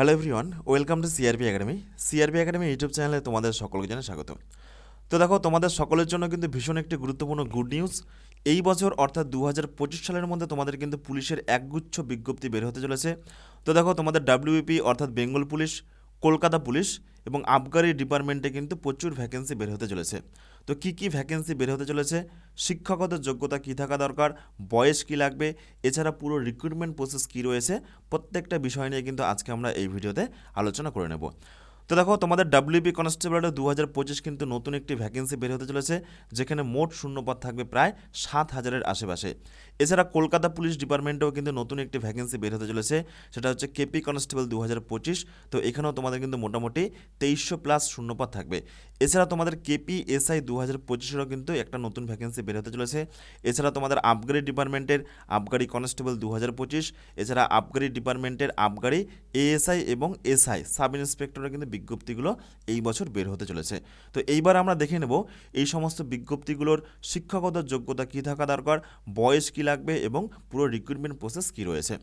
Hello everyone welcome to CRP academy CRP academy YouTube চ্যানেলে তোমাদের সকলকে জানাই স্বাগত তো দেখো, তোমাদের সকলের জন্য কিন্তু ভীষণ একটি গুরুত্বপূর্ণ গুড নিউজ এই বছর, অর্থাৎ দু হাজার পঁচিশ সালের মধ্যে তোমাদের কিন্তু পুলিশের একগুচ্ছ বিজ্ঞপ্তি বের হতে চলেছে। তো দেখো, তোমাদের ডাব্লিউপি অর্থাৎ বেঙ্গল পুলিশ, কলকাতা পুলিশ এবং আবগারি ডিপার্টমেন্টে কিন্তু প্রচুর ভ্যাকেন্সি বের হতে চলেছে। তো কি কি ভ্যাকেন্সি বের হতে চলেছে? শিক্ষাগত যোগ্যতা কী থাকা দরকার? বয়স কী লাগবে? এছাড়া পুরো রিক্রুটমেন্ট প্রসেস কী রয়েছে? প্রত্যেকটা বিষয় নিয়ে কিন্তু আজকে আমরা এই ভিডিওতে আলোচনা করে নেব। তো দেখো, তোমাদের ডাব্লিউপি কনস্টেবলের দু হাজার পঁচিশ কিন্তু নতুন একটি ভ্যাকেন্সি বের হতে চলেছে, যেখানে মোট শূন্যপদ থাকবে প্রায় সাত হাজারের আশেপাশে। এছাড়া কলকাতা পুলিশ ডিপার্টমেন্টেও কিন্তু নতুন একটি ভ্যাকেন্সি বের হতে চলেছে, সেটা হচ্ছে কেপি কনস্টেবল দু হাজার পঁচিশ। তো এখানেও তোমাদের কিন্তু মোটামুটি তেইশশো প্লাস শূন্যপদ থাকবে। এছাড়া তোমাদের কেপি এসআই দু হাজার পঁচিশেরও কিন্তু একটা নতুন ভ্যাকেন্সি বের হতে চলেছে। এছাড়া তোমাদের আবগারি ডিপার্টমেন্টের আবগারি কনস্টেবল দু হাজার পঁচিশ। এছাড়া আবগারি ডিপার্টমেন্টের আবগারি এএসআই এবং এসআই সাব ইন্সপেক্টরের কিন্তু বিজ্ঞপ্তিগুলো এই বছর বের হতে চলেছে। তো এইবার আমরা দেখে নেব এই সমস্ত বিজ্ঞপ্তিগুলোর শিক্ষাগত যোগ্যতা কী থাকা দরকার, বয়স কী লাগবে এবং পুরো রিক্রুটমেন্ট প্রসেস কী রয়েছে।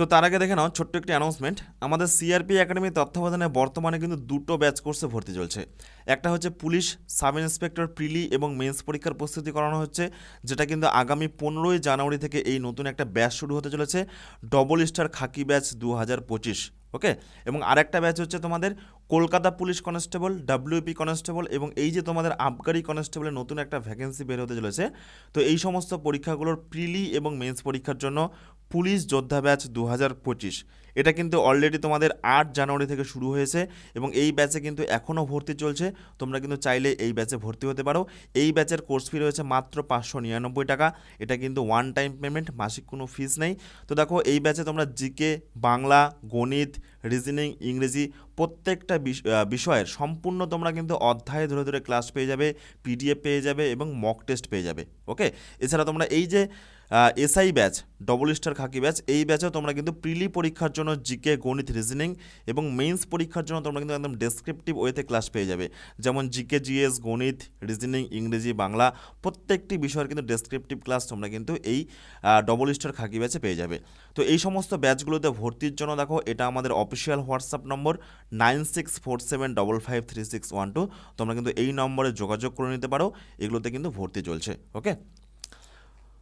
তো তার আগে দেখে নাও, ছোট্ট একটি অ্যানাউন্সমেন্ট আমাদের সিআরপি একাডেমির তত্ত্বাবধানে বর্তমানে কিন্তু দুটো ব্যাচ কোর্সে ভর্তি চলছে। একটা হচ্ছে পুলিশ, সাব ইন্সপেক্টর প্রিলি এবং মেন্স পরীক্ষার প্রস্তুতি করানো হচ্ছে, যেটা কিন্তু আগামী পনেরোই জানুয়ারি থেকে এই নতুন একটা ব্যাচ শুরু হতে চলেছে ডবল স্টার খাকি ব্যাচ দু হাজার পঁচিশ ওকে এবং আরেকটা ব্যাচ হচ্ছে তোমাদের Kolkata police constable WP constable এবং এই যে তোমাদের আবগারি কনস্টেবলের নতুন একটা ভ্যাকেন্সি বের হতে চলেছে। তো এই সমস্ত পরীক্ষাগুলোর প্রিলি এবং মেন্স পরীক্ষার জন্য পুলিশ যোদ্ধা ব্যাচ দু হাজার পঁচিশ। এটা কিন্তু অলরেডি তোমাদের আট জানুয়ারি থেকে শুরু হয়েছে এবং এই ব্যাচে কিন্তু এখনও ভর্তি চলছে। তোমরা কিন্তু চাইলে এই ব্যাচে ভর্তি হতে পারো। এই ব্যাচের কোর্স ফি রয়েছে মাত্র পাঁচশো নিরানব্বই টাকা। এটা কিন্তু ওয়ান টাইম পেমেন্ট মাসিক কোনো ফিস নেই। তো দেখো, এই ব্যাচে তোমরা জিকে বাংলা, গণিত রিজনিং ইংরেজি প্রত্যেকটা বিষ- বিষয়ের সম্পূর্ণ তোমরা কিন্তু অধ্যায় ধরে ধরে ক্লাস পেয়ে যাবে পিডিএফ পেয়ে যাবে এবং মক টেস্ট পেয়ে যাবে। ওকে এছাড়া তোমরা এই যে এসআই ব্যাচ ডবল স্টার খাকি ব্যাচ। এই ব্যাচেও তোমরা কিন্তু প্রিলি পরীক্ষার জন্য জিকে, গণিত রিজনিং এবং মেইনস পরীক্ষার জন্য তোমরা কিন্তু একদম ডেসক্রিপটিভ ওয়েতে ক্লাস পেয়ে যাবে। যেমন জিকে, জিএস, গণিত রিজনিং ইংরেজি, বাংলা প্রত্যেকটি বিষয়ের কিন্তু ডেসক্রিপটিভ ক্লাস তোমরা কিন্তু এই ডবল স্টার খাকি ব্যাচে পেয়ে যাবে। তো এই সমস্ত ব্যাচগুলোতে ভর্তির জন্য দেখো, এটা আমাদের official WhatsApp number nine six four seven double five three six one two তোমরা কিন্তু এই নম্বরে যোগাযোগ করে নিতে পারো, এগুলোতে কিন্তু ভর্তি চলছে ওকে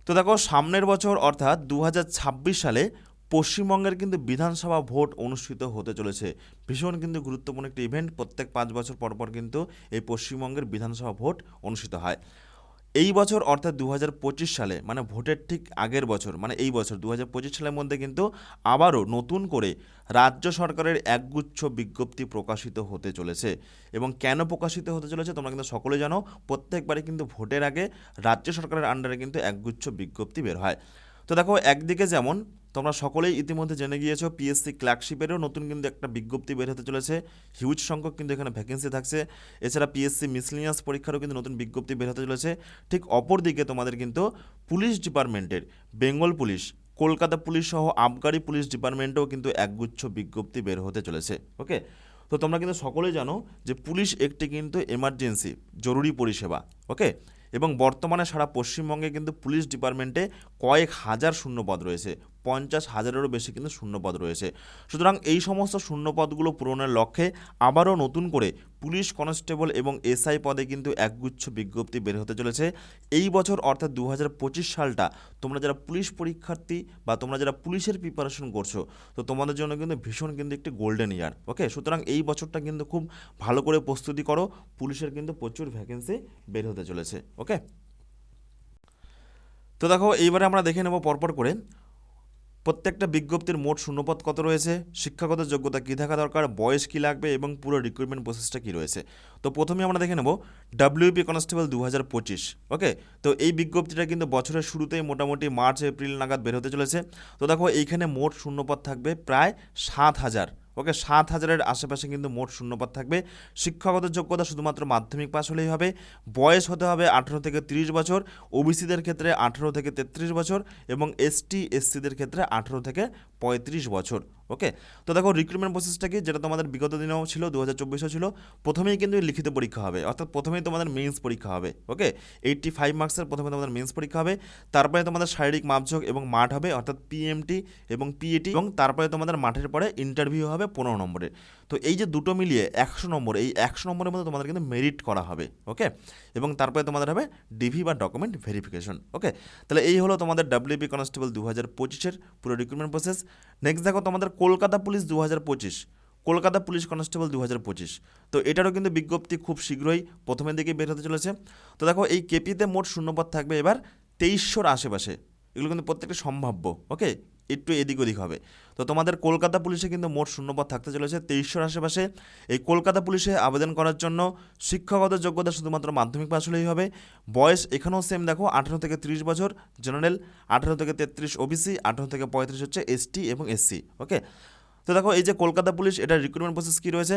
তো দেখো, সামনের বছর অর্থাৎ দু হাজার ছাব্বিশ সালে পশ্চিমবঙ্গের কিন্তু বিধানসভা ভোট অনুষ্ঠিত হতে চলেছে। ভীষণ কিন্তু গুরুত্বপূর্ণ একটি ইভেন্ট প্রত্যেক পাঁচ বছর পর পর কিন্তু এই পশ্চিমবঙ্গের বিধানসভা ভোট অনুষ্ঠিত হয়। এই বছর অর্থাৎ দু হাজার পঁচিশ সালে মানে ভোটের ঠিক আগের বছর মানে এই বছর দু হাজার পঁচিশ সালের মধ্যে কিন্তু আবারও নতুন করে রাজ্য সরকারের একগুচ্ছ বিজ্ঞপ্তি প্রকাশিত হতে চলেছে। এবং কেন প্রকাশিত হতে চলেছে তোমরা কিন্তু সকলে জানো, প্রত্যেকবারই কিন্তু ভোটের আগে রাজ্য সরকারের আন্ডারে কিন্তু একগুচ্ছ বিজ্ঞপ্তি বের হয়। তো দেখো, একদিকে যেমন তোমরা সকলেই ইতিমধ্যে জেনে গিয়েছো পিএসসি ক্লার্কশিপেরও নতুন কিন্তু একটা বিজ্ঞপ্তি বের হতে চলেছে। হিউজ সংখ্যক কিন্তু এখানে ভ্যাকেন্সি থাকছে। এছাড়া পিএসসি মিসলিনিয়াস পরীক্ষারও কিন্তু নতুন বিজ্ঞপ্তি বের হতে চলেছে। ঠিক অপরদিকে তোমাদের কিন্তু পুলিশ ডিপার্টমেন্টের, বেঙ্গল পুলিশ, কলকাতা পুলিশ সহ আবগারি পুলিশ ডিপার্টমেন্টেও কিন্তু একগুচ্ছ বিজ্ঞপ্তি বের হতে চলেছে। ওকে? তো তোমরা কিন্তু সকলেই জানো যে পুলিশ একটি কিন্তু এমার্জেন্সি জরুরি পরিষেবা। ওকে? এবং বর্তমানে সারা পশ্চিমবঙ্গে কিন্তু পুলিশ ডিপার্টমেন্টে কয়েক হাজার শূন্যপদ রয়েছে, পঞ্চাশ হাজারেরও বেশি কিন্তু শূন্যপদ রয়েছে। সুতরাং এই সমস্ত শূন্যপদগুলো পূরণের লক্ষ্যে আবারও নতুন করে পুলিশ কনস্টেবল এবং এসআই পদে কিন্তু একগুচ্ছ বিজ্ঞপ্তি বের হতে চলেছে। এই বছর অর্থাৎ দু হাজার পঁচিশ সালটা তোমরা যারা পুলিশ পরীক্ষার্থী বা তোমরা যারা পুলিশের প্রিপারেশন করছ, তো তোমাদের জন্য কিন্তু ভীষণ কিন্তু একটি গোল্ডেন ইয়ার ওকে সুতরাং এই বছরটা কিন্তু খুব ভালো করে প্রস্তুতি করো, পুলিশের কিন্তু প্রচুর ভ্যাকেন্সি বের হতে চলেছে ওকে তো দেখো, এইবারে আমরা দেখে নেব পরপর করে প্রত্যেকটা বিজ্ঞপ্তির মোট শূন্যপদ কত রয়েছে? শিক্ষাগত যোগ্যতা কী থাকা দরকার? বয়স কী লাগবে? এবং পুরো রিক্রুটমেন্ট প্রসেসটা কী রয়েছে? তো প্রথমে আমরা দেখে নেব ডাব্লিউপি কনস্টেবল দু হাজার পঁচিশ ওকে তো এই বিজ্ঞপ্তিটা কিন্তু বছরের শুরুতেই মোটামুটি মার্চ, এপ্রিল নাগাদ বের হতে চলেছে। তো দেখো, এইখানে মোট শূন্যপদ থাকবে প্রায় সাত হাজার ওকে সাত হাজারের আশেপাশে কিন্তু মোট শূন্যপদ থাকবে। শিক্ষাগত যোগ্যতা শুধুমাত্র মাধ্যমিক পাস হলেই হবে। বয়স হতে হবে আঠেরো থেকে তিরিশ বছর, ওবিসিদের ক্ষেত্রে আঠেরো থেকে তেত্রিশ বছর এবং এসটি, এসসিদের ক্ষেত্রে আঠেরো থেকে পঁয়ত্রিশ বছর। ওকে তো দেখো রিক্রুটমেন্ট প্রসেসটা কি? যেটা তোমাদের বিগত দিনেও ছিল দু হাজার চব্বিশেও ছিল, প্রথমেই কিন্তু লিখিত পরীক্ষা হবে। অর্থাৎ প্রথমেই তোমাদের মেন্স পরীক্ষা হবে। ওকে এইটটি ফাইভ মার্কসের প্রথমে তোমাদের মেন্স পরীক্ষা হবে। তারপরে তোমাদের শারীরিক মাপঝোঁক এবং মাঠ হবে, অর্থাৎ পিএমটি এবং পিএটি এবং তারপরে তোমাদের মাঠের পরে ইন্টারভিউ হবে পনেরো নম্বরের তো এই যে দুটো মিলিয়ে একশো নম্বর, এই একশো নম্বরের মধ্যে তোমাদের কিন্তু মেরিট করা হবে ওকে এবং তারপরে তোমাদের হবে ডিভি বা ডকুমেন্ট ভেরিফিকেশন ওকে তাহলে এই হলো তোমাদের ডাব্লিউবি কনস্টেবল দু হাজার পঁচিশের পুরো রিক্রুটমেন্ট প্রসেস নেক্সট দেখো তোমাদের কলকাতা পুলিশ দু হাজার পঁচিশ, কলকাতা পুলিশ কনস্টেবল দু হাজার পঁচিশ। তো এটারও কিন্তু বিজ্ঞপ্তি খুব শীঘ্রই প্রথমের দিকে বের হতে চলেছে। তো দেখো এই কেপিতে মোট শূন্যপদ থাকবে এবার তেইশশোর আশেপাশে। এগুলো কিন্তু প্রত্যেকটা সম্ভাব্য ওকে একটু এদিক ওদিক হবে। তো তোমাদের কলকাতা পুলিশে কিন্তু মোট শূন্যপদ থাকতে চলেছে। তেইশশোর আশেপাশে এই কলকাতা পুলিশে আবেদন করার জন্য শিক্ষাগত যোগ্যতা শুধুমাত্র মাধ্যমিক পাশ হলেই হবে। বয়স এখানেও সেম দেখো, আঠারো থেকে ত্রিশ বছর জেনারেল আঠারো থেকে তেত্রিশ ওবিসি আঠারো থেকে পঁয়ত্রিশ হচ্ছে এসটি এবং এসসি ওকে তো দেখো এই যে কলকাতা পুলিশ, এটা রিক্রুটমেন্ট প্রসেস কী রয়েছে?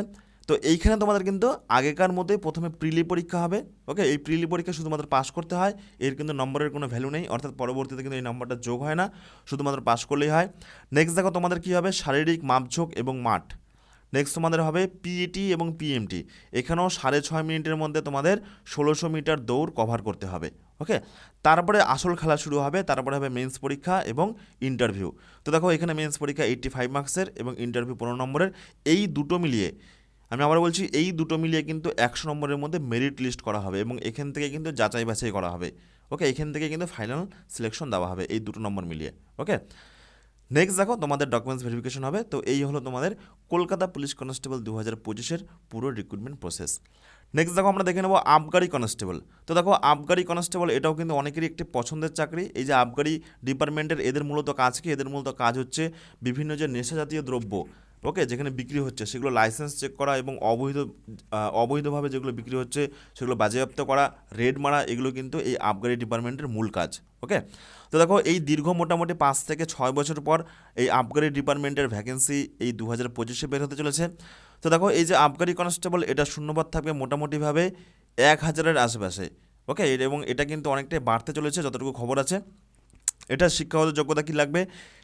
তো এইখানে তোমাদের কিন্তু আগেকার মতোই প্রথমে প্রিলি পরীক্ষা হবে ওকে এই প্রিলি পরীক্ষা শুধুমাত্র পাস করতে হয়, এর কিন্তু নম্বরের কোনো ভ্যালু নেই, অর্থাৎ পরবর্তীতে কিন্তু এই নম্বরটা যোগ হয় না, শুধুমাত্র পাস করলেই হয়। নেক্সট দেখো তোমাদের কী হবে, শারীরিক মাপঝোঁক এবং মাঠ। নেক্সট তোমাদের হবে পিইটি এবং পিএমটি এখানেও সাড়ে ছয় মিনিটের মধ্যে তোমাদের ষোলোশো মিটার দৌড় কভার করতে হবে ওকে তারপরে আসল খেলা শুরু হবে, তারপরে হবে মেন্স পরীক্ষা এবং ইন্টারভিউ তো দেখো এখানে মেন্স পরীক্ষা এইট্টি ফাইভ মার্কসের এবং ইন্টারভিউ পনেরো নম্বরের, এই দুটো মিলিয়ে আমি আবার বলছি, এই দুটো মিলিয়ে কিন্তু একশো নম্বরের মধ্যে মেরিট লিস্ট করা হবে এবং এখান থেকে কিন্তু যাচাই বাছাই করা হবে। ওকে এখান থেকে কিন্তু ফাইনাল সিলেকশন দেওয়া হবে এই দুটো নম্বর মিলিয়ে। ওকে নেক্সট দেখো, তোমাদের ডকুমেন্টস ভেরিফিকেশন হবে। তো এই হলো তোমাদের কলকাতা পুলিশ কনস্টেবল দু হাজার পঁচিশের পুরো রিক্রুটমেন্ট প্রসেস নেক্সট দেখো, আমরা দেখে নেব আবগারি কনস্টেবল তো দেখো, আবগারি কনস্টেবল এটাও কিন্তু অনেকেরই একটি পছন্দের চাকরি। এই যে আবগারি ডিপার্টমেন্টের এদের মূলত কাজ কি? এদের মূলত কাজ হচ্ছে বিভিন্ন যে নেশা জাতীয় দ্রব্য ওকে যেখানে বিক্রি হচ্ছে, সেগুলো লাইসেন্স চেক করা এবং অবৈধ অবৈধভাবে যেগুলো বিক্রি হচ্ছে, সেগুলো বাজেয়াপ্ত করা, রেড মারা, এগুলো কিন্তু এই আবগারি ডিপার্টমেন্টের মূল কাজ ওকে তো দেখো, এই দীর্ঘ মোটামুটি পাঁচ থেকে ছয় বছর পর এই আবগারি ডিপার্টমেন্টের ভ্যাকেন্সি এই দু হাজার পঁচিশে বের হতে চলেছে। তো দেখো, এই যে আবগারি কনস্টেবল এটা শূন্যপদ থাকবে মোটামুটিভাবে এক হাজারের আশেপাশে ওকে এবং এটা কিন্তু অনেকটাই বাড়তে চলেছে, যতটুকু খবর আছে। এটা শিক্ষাগত যোগ্যতা কী লাগবে?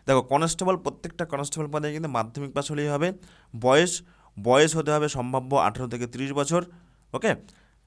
দেখো কনস্টেবল প্রত্যেকটা কনস্টেবল পদে কিন্তু মাধ্যমিক পাশ হলেই হবে। বয়স বয়স হতে হবে সম্ভাব্য আঠেরো থেকে তিরিশ বছর ওকে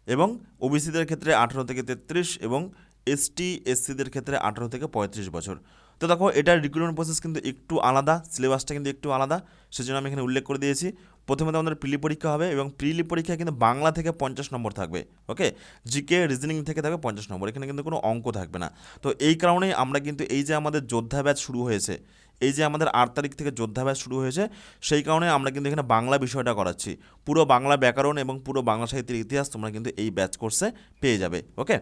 এবং ওবিসিদের ক্ষেত্রে আঠেরো থেকে তেত্রিশ এবং এসটি এসসিদের ক্ষেত্রে আঠেরো থেকে পঁয়ত্রিশ বছর। তো দেখো, এটার রিক্রুটমেন্ট প্রসেস কিন্তু একটু আলাদা সিলেবাসটা কিন্তু একটু আলাদা। সেজন্য আমি এখানে উল্লেখ করে দিয়েছি। প্রথমে তোমাদের প্রিলি পরীক্ষা হবে এবং প্রিলি পরীক্ষা কিন্তু বাংলা থেকে পঞ্চাশ নম্বর থাকবে ওকে জিকে রিজনিং থেকে থাকবে পঞ্চাশ নম্বর, এখানে কিন্তু কোনো অঙ্ক থাকবে না। তো এই কারণেই আমরা কিন্তু এই যে আমাদের যোদ্ধা ব্যাচ শুরু হয়েছে, এই যে আমাদের আট তারিখ থেকে যোদ্ধা ব্যাচ শুরু হয়েছে, সেই কারণে আমরা কিন্তু এখানে বাংলা বিষয়টা করাচ্ছি। পুরো বাংলা ব্যাকরণ এবং পুরো বাংলা সাহিত্যের ইতিহাস তোমরা কিন্তু এই ব্যাচ কোর্সে পেয়ে যাবে ওকে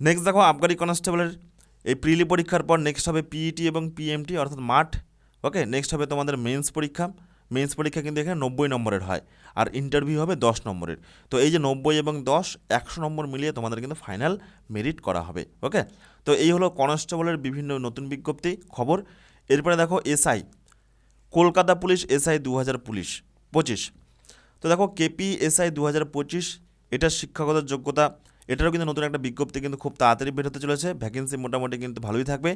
নেক্সট দেখো আবগারি কনস্টেবলের এই প্রিলি পরীক্ষার পর নেক্সট হবে পিইটি এবং পিএমটি অর্থাৎ মাঠ। ওকে নেক্সট হবে তোমাদের মেন্স পরীক্ষা। মেন্স পরীক্ষা কিন্তু এখানে নব্বই নম্বরের হয়, আর ইন্টারভিউ হবে দশ নম্বরের। তো এই যে নব্বই এবং দশ, একশো নম্বর মিলিয়ে তোমাদের কিন্তু ফাইনাল মেরিট করা হবে। ওকে তো এই হলো কনস্টেবলের বিভিন্ন নতুন বিজ্ঞপ্তি, খবর। এরপরে দেখো এসআই কলকাতা পুলিশ এসআই দু হাজার পুলিশ, পঁচিশ। তো দেখো কেপি এসআই দু হাজার পঁচিশ, এটা শিক্ষাগত যোগ্যতা। এটারও কিন্তু নতুন একটা বিজ্ঞপ্তি কিন্তু খুব তাড়াতাড়ি বের হতে চলেছে। ভ্যাকেন্সি মোটামুটি কিন্তু ভালোই থাকবে।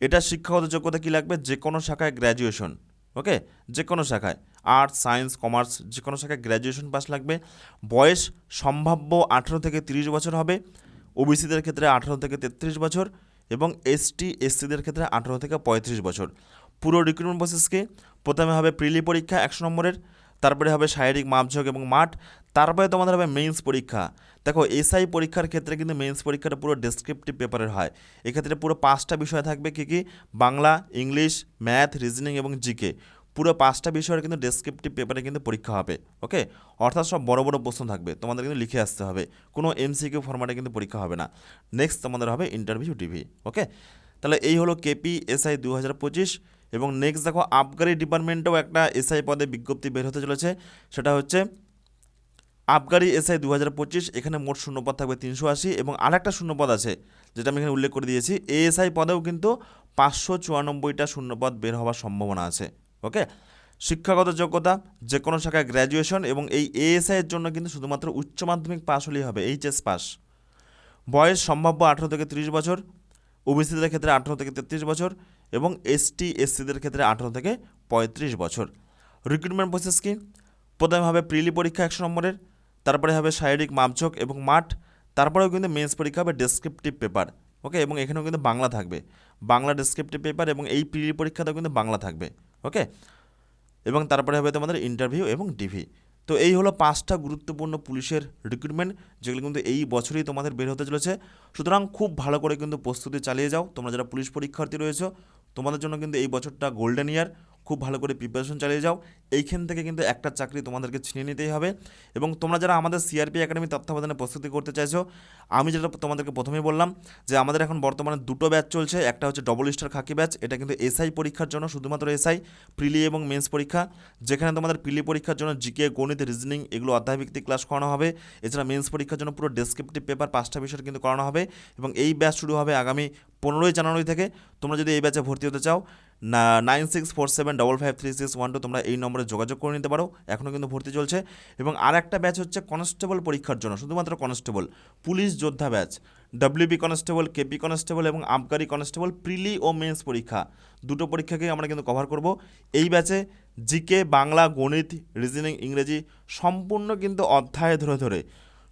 এটা শিক্ষাগত যোগ্যতা কী লাগবে? যে কোনো শাখায় গ্র্যাজুয়েশন ওকে যে কোনো শাখায়। আর্টস সায়েন্স কমার্স যে কোনো শাখায় গ্র্যাজুয়েশন পাস লাগবে। বয়স সম্ভাব্য আঠেরো থেকে তিরিশ বছর হবে। ওবিসিদের ক্ষেত্রে আঠেরো থেকে তেত্রিশ বছর এবং এসটি এসসিদের ক্ষেত্রে আঠেরো থেকে পঁয়ত্রিশ বছর। পুরো রিক্রুটমেন্ট প্রসেসকে প্রথমে হবে প্রিলি পরীক্ষা একশো নম্বরের, তারপরে হবে শারীরিক মাপঝোঁক এবং মাঠ তারপরে তোমাদের হবে মেইনস পরীক্ষা। দেখো এসআই পরীক্ষার ক্ষেত্রে কিন্তু মেইনস পরীক্ষাটা পুরো ডেসক্রিপটিভ পেপারের হয়। এক্ষেত্রে পুরো পাঁচটা বিষয় থাকবে কী কী? বাংলা, ইংলিশ ম্যাথ রিজনিং এবং জিকে পুরো পাঁচটা বিষয়ের কিন্তু ডেসক্রিপটিভ পেপারে কিন্তু পরীক্ষা হবে ওকে অর্থাৎ সব বড় বড় প্রশ্ন থাকবে, তোমাদের কিন্তু লিখে আসতে হবে। কোনো এমসিকিউ ফরম্যাটে কিন্তু পরীক্ষা হবে না। নেক্সট তোমাদের হবে ইন্টারভিউ টিভি ওকে তাহলে এই হলো কেপি এসআই দু হাজার পঁচিশ এবং নেক্সট দেখো আবগারি ডিপার্টমেন্টেও একটা এসআই পদে বিজ্ঞপ্তি বের হতে চলেছে। সেটা হচ্ছে আবগারি এসআই দু হাজার পঁচিশ, এখানে মোট শূন্যপদ থাকবে তিনশো আশি এবং আরেকটা শূন্যপদ আছে, যেটা আমি এখানে উল্লেখ করে দিয়েছি। এএসআই পদেও কিন্তু পাঁচশো চুরানব্বইটা শূন্যপদ বের হওয়ার সম্ভাবনা আছে, ওকে? শিক্ষাগত যোগ্যতা যে কোনো শাখায় গ্র্যাজুয়েশন এবং এই এএসআই এর জন্য কিন্তু শুধুমাত্র উচ্চ মাধ্যমিক পাস হলেই হবে, এইচএস পাস বয়স সম্ভাব্য আঠেরো থেকে তিরিশ বছর, ওবিসিদের ক্ষেত্রে আঠেরো থেকে তেত্রিশ বছর এবং এসটি, এসসিদের ক্ষেত্রে আঠেরো থেকে পঁয়ত্রিশ বছর। রিক্রুটমেন্ট প্রসেস কি? প্রথমে হবে প্রিলি পরীক্ষা একশো নম্বরের তারপরে হবে শারীরিক মাপঝোঁক এবং মাঠ, তারপরেও কিন্তু মেন্স পরীক্ষা হবে ডেসক্রিপটিভ পেপার ওকে এবং এখানেও কিন্তু বাংলা থাকবে। বাংলা ডেসক্রিপটিভ পেপার এবং এই প্রিলি পরীক্ষাতেও কিন্তু বাংলা থাকবে ওকে এবং তারপরে হবে তোমাদের ইন্টারভিউ এবং ডিভি তো এই হলো পাঁচটা গুরুত্বপূর্ণ পুলিশের রিক্রুটমেন্ট যেগুলো কিন্তু এই বছরই তোমাদের বের হতে চলেছে। সুতরাং খুব ভালো করে কিন্তু প্রস্তুতি চালিয়ে যাও। তোমরা যারা পুলিশ পরীক্ষার্থী রয়েছো, তোমাদের জন্য কিন্তু এই বছরটা গোল্ডেন ইয়ার খুব ভালো করে প্রিপারেশন চালিয়ে যাও। এইখান থেকে কিন্তু একটা চাকরি তোমাদেরকে ছিনিয়ে নিতেই হবে। এবং তোমরা যারা আমাদের সিআরপি একাডেমি তত্ত্বাবধানে প্রস্তুতি করতে চাইছো, আমি যেটা তোমাদেরকে প্রথমেই বললাম যে আমাদের এখন বর্তমানে দুটো ব্যাচ চলছে। একটা হচ্ছে ডবল স্টার খাকি ব্যাচ এটা কিন্তু এসআই পরীক্ষার জন্য শুধুমাত্র এসআই প্রিলি এবং মেন্স পরীক্ষা, যেখানে তোমাদের প্রিলি পরীক্ষার জন্য জিকে গণিত রিজনিং এগুলো অধ্যায়ভিত্তিক ক্লাস করানো হবে। এছাড়া মেন্স পরীক্ষার জন্য পুরো ডেসক্রিপটিভ পেপার পাঁচটা বিষয় কিন্তু করানো হবে। এবং এই ব্যাচ শুরু হবে আগামী পনেরোই জানুয়ারি থেকে। তোমরা যদি এই ব্যাচে ভর্তি হতে চাও nine six four seven double five three six one two তোমরা এই নম্বরে যোগাযোগ করে নিতে পারো। এখনও কিন্তু ভর্তি চলছে। এবং আর একটা ব্যাচ হচ্ছে কনস্টেবল পরীক্ষার জন্য, শুধুমাত্র কনস্টেবল পুলিশ যোদ্ধা batch WB constable KP constable এবং আবগারি কনস্টেবল প্রিলি ও মেন্স পরীক্ষা। দুটো পরীক্ষাকেই আমরা কিন্তু কভার করব। এই ব্যাচে জিকে বাংলা, গণিত রিজনিং ইংরেজি সম্পূর্ণ কিন্তু অধ্যায় ধরে ধরে।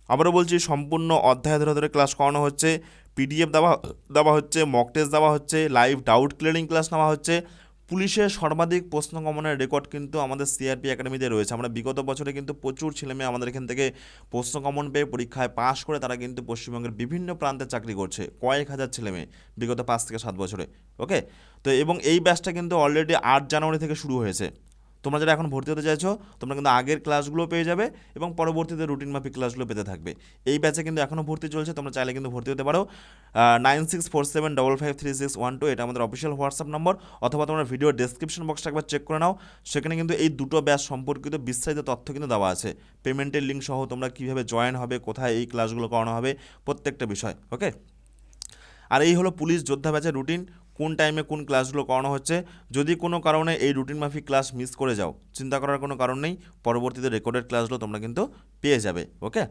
আবারও বলছি, সম্পূর্ণ অধ্যায় ধরে ধরে ক্লাস করানো হচ্ছে। পিডিএফ দেওয়া দেওয়া হচ্ছে মক টেস্ট দেওয়া হচ্ছে লাইভ ডাউট ক্লিয়ারিং ক্লাস নেওয়া হচ্ছে। পুলিশের সর্বাধিক প্রশ্ন কমনের রেকর্ড কিন্তু আমাদের সিআরপি একাডেমিতে রয়েছে। আমরা বিগত বছরে কিন্তু প্রচুর ছেলেমেয়ে আমাদের এখান থেকে প্রশ্ন পেয়ে পরীক্ষায় পাশ করে তারা কিন্তু পশ্চিমবঙ্গের বিভিন্ন প্রান্তে চাকরি করছে, কয়েক হাজার ছেলেমেয়ে বিগত পাঁচ থেকে সাত বছরে ওকে তো এবং এই ব্যাচটা কিন্তু অলরেডি আট জানুয়ারি থেকে শুরু হয়েছে। তোমরা যারা এখন ভর্তি হতে চাইছো, তোমরা কিন্তু আগের ক্লাসগুলো পেয়ে যাবে এবং পরবর্তীতে রুটিন মাফিক ক্লাসগুলো পেতে থাকবে। এই ব্যাচে কিন্তু এখনও ভর্তি চলছে, তোমরা চাইলে কিন্তু ভর্তি হতে পারো। Nine six four seven double five three six one two এটা আমাদের অফিসিয়াল হোয়াটসঅ্যাপ নম্বর অথবা তোমরা ভিডিও ডেসক্রিপশন বক্সটা একবার চেক করে নাও। সেখানে কিন্তু এই দুটো ব্যাচ সম্পর্কিত বিস্তারিত তথ্য কিন্তু দেওয়া আছে। পেমেন্টের লিঙ্ক সহ তোমরা কীভাবে জয়েন হবে, কোথায় এই ক্লাসগুলো করানো হবে, প্রত্যেকটা বিষয় ওকে আর এই হলো পুলিশ যোদ্ধা ব্যাচের রুটিন কোন টাইমে কোন ক্লাসগুলো করানো হচ্ছে, যদি কোনো কারণে এই রুটিন মাফিক ক্লাস মিস করে যাও, চিন্তা করার কোনো কারণ নেই, পরবর্তীতে রেকর্ডেড ক্লাসগুলো তোমরা কিন্তু পেয়ে যাবে ওকে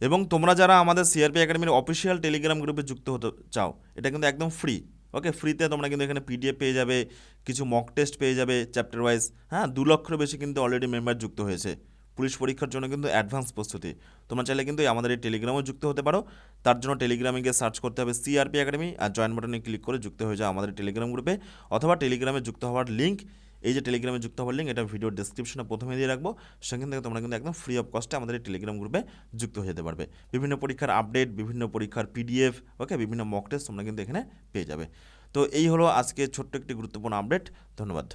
এবং তোমরা যারা আমাদের সিআরপি একাডেমির অফিসিয়াল টেলিগ্রাম গ্রুপে যুক্ত হতে চাও, এটা কিন্তু একদম ফ্রি ওকে ফ্রিতে তোমরা কিন্তু এখানে পিডিএফ পেয়ে যাবে, কিছু মক টেস্ট পেয়ে যাবে চ্যাপ্টার ওয়াইজ হ্যাঁ? দু লক্ষের বেশি কিন্তু অলরেডি মেম্বার যুক্ত হয়েছে। পুলিশ পরীক্ষার জন্য কিন্তু অ্যাডভান্স প্রস্তুতি। তোমরা চাইলে কিন্তু আমাদের এই টেলিগ্রামও যুক্ত হতে পারো। তার জন্য টেলিগ্রামে গিয়ে সার্চ করতে হবে সিআরপি একাডেমি আর জয়েন বাটনে ক্লিক করে যুক্ত হয়ে যাও আমাদের টেলিগ্রাম গ্রুপে অথবা টেলিগ্রামে যুক্ত হওয়ার লিঙ্ক এই যে টেলিগ্রামে যুক্ত হওয়ার লিঙ্ক এটা ভিডিও ডিসক্রিপশনে প্রথমে দিয়ে রাখব। সেখান থেকে তোমরা কিন্তু একদম ফ্রি অফ কস্টে আমাদের এই টেলিগ্রাম গ্রুপে যুক্ত হয়ে যেতে পারবে। বিভিন্ন পরীক্ষার আপডেট বিভিন্ন পরীক্ষার পিডিএফ ওকে বিভিন্ন মক টেস্ট তোমরা কিন্তু এখানে পেয়ে যাবে। তো এই হলো আজকে ছোট্ট একটি গুরুত্বপূর্ণ আপডেট ধন্যবাদ।